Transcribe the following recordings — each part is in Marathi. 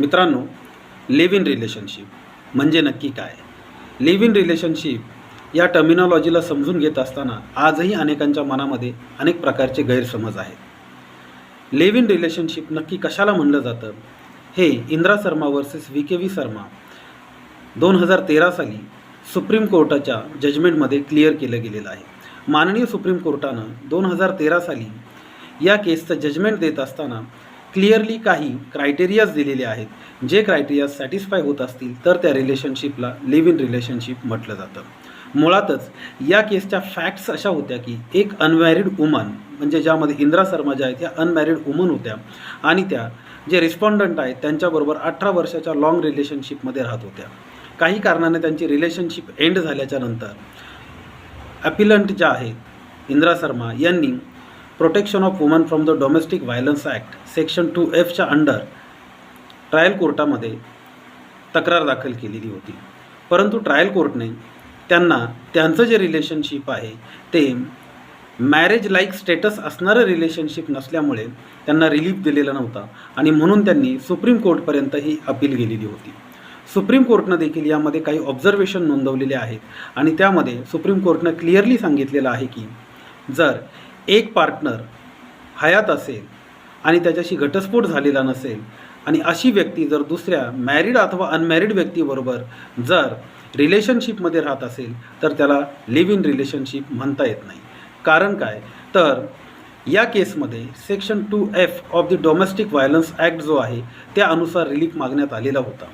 मित्रांनो लिव्ह इन रिलेशनशिप म्हणजे नक्की काय? लिव्ह इन रिलेशनशिप या टर्मिनॉलॉजीला समजून घेत असताना आजही अनेकांच्या मनामध्ये अनेक प्रकारचे गैरसमज आहेत. लिव्ह इन रिलेशनशिप नक्की कशाला म्हणलं जातं? हे Indra Sharma versus V K V Sharma दोन हजार तेरा साली सुप्रीम कोर्टाच्या जजमेंटमध्ये क्लिअर केलं गेलेलं आहे. माननीय सुप्रीम कोर्टानं दोन हजार तेरा साली या केसचं जजमेंट देत असताना क्लिअरली काही क्रायटेरियाज दिलेले आहेत. जे क्रायटेरियाज सॅटिस्फाय होत असतील तर त्या रिलेशनशिपला लिव्ह इन रिलेशनशिप म्हटलं जातं. मुळातच या केसच्या फॅक्ट्स अशा होत्या की एक अनमॅरिड वुमन म्हणजे ज्यामध्ये इंद्रा शर्मा ज्या आहेत ह्या अनमॅरिड वुमन होत्या. आणि त्या जे रिस्पॉन्डंट आहेत त्यांच्याबरोबर अठरा वर्षाच्या लाँग रिलेशनशिपमध्ये राहत होत्या. काही कारणाने त्यांची रिलेशनशिप एंड झाल्याच्यानंतर ॲपिलंट ज्या आहेत इंद्रा शर्मा यांनी protection of woman from the domestic violence act section two एफच्या अंडर ट्रायल कोर्टामध्ये तक्रार दाखल केलेली होती. परंतु ट्रायल कोर्टने त्यांना त्यांचं जे रिलेशनशिप आहे ते मॅरेज लाईक स्टेटस असणारं रिलेशनशिप नसल्यामुळे त्यांना रिलीफ दिलेला नव्हता आणि म्हणून त्यांनी सुप्रीम कोर्टपर्यंत ही अपील गेलेली होती. सुप्रीम कोर्टनं देखील यामध्ये काही ऑब्झर्वेशन नोंदवलेले आहेत आणि त्यामध्ये सुप्रीम कोर्टनं क्लिअरली सांगितलेलं आहे की जर एक पार्टनर हयात असेल आणि त्याच्याशी घटस्फोट झालेला नसेल आणि अशी व्यक्ती जर दुसऱ्या मॅरिड अथवा अनमॅरिड व्यक्तीबरोबर जर रिलेशनशिपमध्ये राहत असेल तर त्याला लिव्ह इन रिलेशनशिप म्हणता येत नाही. कारण काय? तर या केसमध्ये section two F of the domestic violence act जो आहे त्या अनुसार रिलीफ मागण्यात आलेला होता.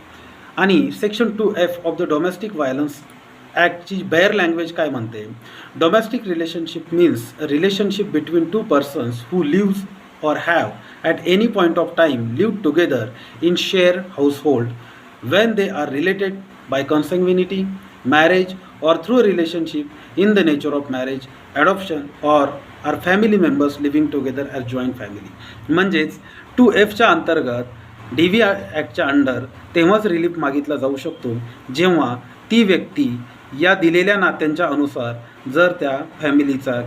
आणि section two F of the domestic violence ॲक्टची bare language काय म्हणते? Domestic relationship means relationship between two persons who lives or have at any point of time live together in share household when they are related by consanguinity marriage or through relationship in the nature of marriage adoption or are family members living together as joint family म्हणजेच टू एफच्या अंतर्गत डी व्ही ॲक्टच्या अंडर तेव्हाच रिलीफ मागितला जाऊ शकतो जेव्हा ती व्यक्ती या दिलेल्या नात्यांच्या अनुसार जर त्या फॅमिलीचा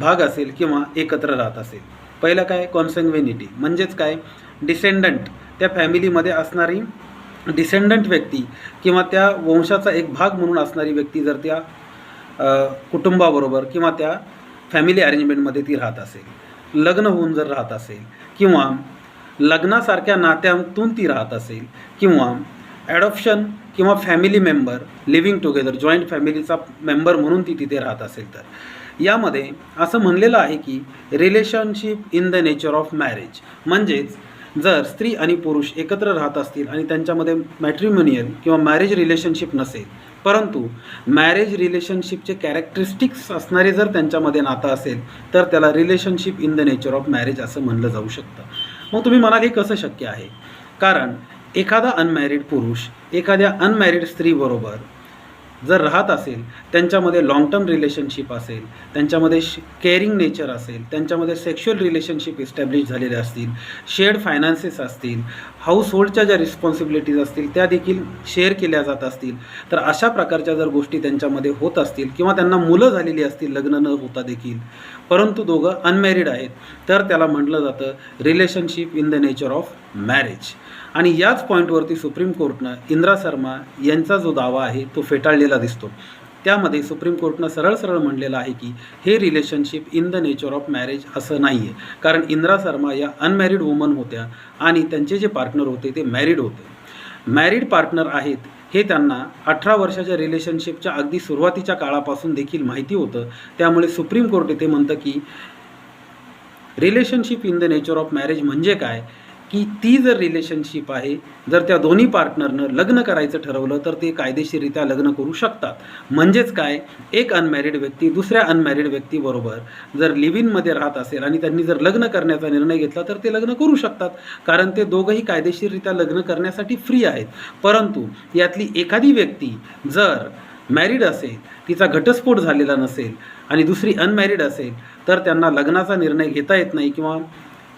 भाग असेल किंवा एकत्र राहत असेल. पहिलं काय? कॉन्संग्वेनिटी म्हणजेच काय? डिसेंडंट त्या फॅमिलीमध्ये असणारी डिसेंडंट व्यक्ती किंवा त्या वंशाचा एक भाग म्हणून असणारी व्यक्ती जर त्या कुटुंबाबरोबर किंवा त्या फॅमिली अरेंजमेंटमध्ये ती राहत असेल. लग्न होऊन जर राहत असेल किंवा लग्नासारख्या नात्यातून ती राहत असेल किंवा ॲडॉप्शन किंवा family member living together joint फॅमिलीचा मेंबर म्हणून ती तिथे राहत असेल तर. यामध्ये असं म्हणलेलं आहे की relationship in the nature of marriage म्हणजेच जर स्त्री आणि पुरुष एकत्र राहत असतील आणि त्यांच्यामध्ये मॅट्रिमोनियल किंवा मॅरेज रिलेशनशिप नसेल परंतु मॅरेज रिलेशनशिपचे कॅरेक्टरिस्टिक्स असणारे जर त्यांच्यामध्ये नातं असेल तर त्याला relationship in the nature of marriage असं म्हणलं जाऊ शकतं. मग तुम्ही म्हणाल हे कसं शक्य आहे? कारण एखादा अनमॅरिड पुरुष एखाद्या अनमॅरिड स्त्रीबरोबर जर राहत असेल त्यांच्यामध्ये लाँग टर्म रिलेशनशिप असेल त्यांच्यामध्ये केअरिंग नेचर असेल त्यांच्यामध्ये सेक्शुअल रिलेशनशिप इस्टॅब्लिश झालेले असतील शेअर्ड फायनान्सेस असतील हाऊसहोल्डच्या ज्या रिस्पॉन्सिबिलिटीज असतील त्या देखील शेअर केल्या जात असतील. तर अशा प्रकारच्या जर गोष्टी त्यांच्यामध्ये होत असतील किंवा त्यांना मुलं झालेली असतील लग्न न होता देखील परंतु दोघं अनमॅरिड आहेत तर त्याला म्हटलं जातं relationship in the nature of marriage आणि याच पॉईंटवरती सुप्रीम कोर्टनं इंद्रा शर्मा यांचा जो दावा आहे तो फेटाळलेला दिसतो. त्यामध्ये सुप्रीम कोर्टनं सरळ सरळ म्हणलेलं आहे की हे relationship in the nature of marriage असं नाही आहे कारण इंद्रा शर्मा या अनमॅरिड वुमन होत्या आणि त्यांचे जे पार्टनर होते ते मॅरिड होते. मॅरिड पार्टनर आहेत हे त्यांना अठरा वर्षाच्या रिलेशनशिपच्या अगदी सुरुवातीच्या काळापासून देखील माहिती होतं. त्यामुळे सुप्रीम कोर्ट इथे म्हणतं की relationship in the nature of marriage म्हणजे काय? की ती जर रिलेशनशिप आहे जर त्या दोन्ही पार्टनरनं लग्न करायचं ठरवलं तर ते कायदेशीररित्या लग्न करू शकतात. म्हणजेच काय? एक अनमॅरिड व्यक्ती दुसऱ्या अनमॅरिड व्यक्तीबरोबर जर लिव्ह इनमध्ये राहत असेल आणि त्यांनी जर लग्न करण्याचा निर्णय घेतला तर ते लग्न करू शकतात. कारण ते दोघंही कायदेशीररित्या लग्न करण्यासाठी फ्री आहेत. परंतु यातली एखादी व्यक्ती जर मॅरिड असेल तिचा घटस्फोट झालेला नसेल आणि दुसरी अनमॅरिड असेल तर त्यांना लग्नाचा निर्णय घेता येत नाही किंवा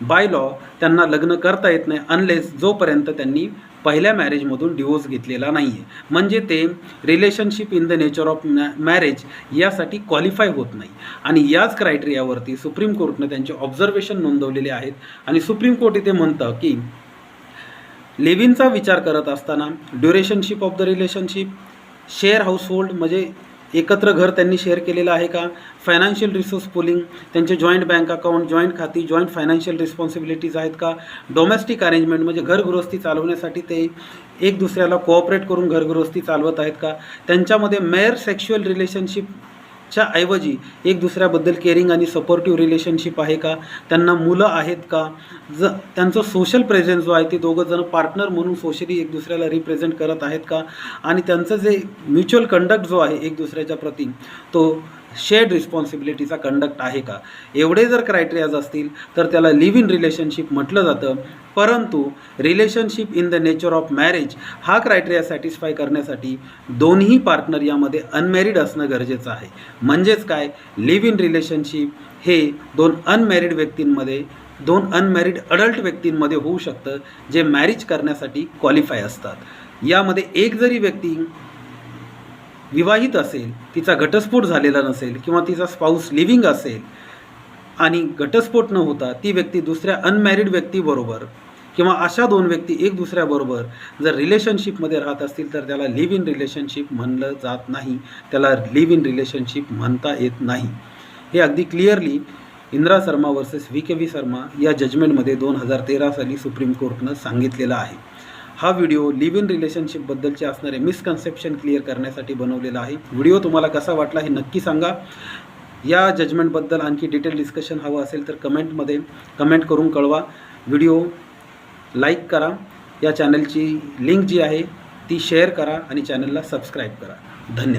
बाय लॉ त्यांना लग्न करता येत नाही अनलेस जोपर्यंत त्यांनी पहिल्या मॅरेजमधून डिवोर्स घेतलेला नाही आहे म्हणजे ते relationship in the nature of मॅ मॅरेज यासाठी क्वालिफाय होत नाही. आणि याच क्रायटेरियावरती सुप्रीम कोर्टनं त्यांचे ऑब्झर्वेशन नोंदवलेले आहेत. आणि सुप्रीम कोर्ट इथे म्हणतं की लिव्हिनचा विचार करत असताना ड्युरेशनशिप of the relationship share household म्हणजे एकत्र घर त्यांनी शेअर केलेलं आहे का? फायनान्शियल रिसोर्स पुलिंग त्यांचे जॉईंट बँक अकाउंट जॉईंट खाती जॉईंट फायनान्शियल रिस्पॉन्सिबिलिटीज आहेत का? डोमेस्टिक अरेंजमेंट म्हणजे घरगृहस्थी चालवण्यासाठी ते एक दुसऱ्याला कोऑपरेट करून घरगृहस्थी चालवत आहेत का? त्यांच्यामध्ये मेअर सेक्शुअल च्या ऐवजी एक दुसऱ्याबद्दल केअरिंग आणि सपोर्टिव्ह रिलेशनशिप आहे का? त्यांना मुलं आहेत का? ज त्यांचं सोशल प्रेझेन्स जो आहे ते दोघं जण पार्टनर म्हणून सोशली एक दुसऱ्याला रिप्रेझेंट करत आहेत का? आणि त्यांचं जे म्युच्युअल कंडक्ट जो आहे एक दुसऱ्याच्या प्रती तो शेअर्ड रिस्पॉन्सिबिलिटीचा कंडक्ट आहे का? एवढे जर क्रायटेरियाज असतील तर त्याला लिव्ह इन रिलेशनशिप म्हटलं जातं. परंतु relationship in the nature of marriage हा क्रायटेरिया सॅटिस्फाय करण्यासाठी दोन्ही पार्टनर यामध्ये अनमॅरिड असणं गरजेचं आहे. म्हणजेच काय? लिव्ह इन रिलेशनशिप हे दोन अनमॅरिड व्यक्तींमध्ये दोन अनमॅरिड अडल्ट व्यक्तींमध्ये होऊ शकतं जे मॅरिज करण्यासाठी क्वालिफाय असतात. यामध्ये एक जरी व्यक्ती विवाहित असेल तिचा घटस्फोट झालेला नसेल किंवा तिचा स्पाऊस लिव्हिंग असेल आणि घटस्फोट न होता ती व्यक्ती दुसऱ्या अनमॅरिड व्यक्तीबरोबर किंवा अशा दोन व्यक्ती एक दुसऱ्याबरोबर जर रिलेशनशिपमध्ये राहत असतील तर त्याला लिव्ह इन रिलेशनशिप म्हणलं जात नाही. त्याला लिव्ह इन रिलेशनशिप म्हणता येत नाही. हे अगदी clearly Indra Sharma versus V K V Sharma या जजमेंटमध्ये दोन हजार तेरा साली सुप्रीम कोर्टनं सांगितलेलं आहे. हा व्हिडिओ लिव्ह इन रिलेशनशिपबद्दलचे असणारे मिसकन्सेप्शन क्लिअर करण्यासाठी बनवलेला आहे. व्हिडिओ तुम्हाला कसा वाटला हे नक्की सांगा. या जजमेंटबद्दल आणखी डिटेल डिस्कशन हवं असेल तर कमेंटमध्ये कमेंट करून कळवा. व्हिडिओ लाईक करा. या चॅनलची लिंक जी आहे ती शेअर करा आणि चॅनलला सबस्क्राईब करा. धन्यवाद.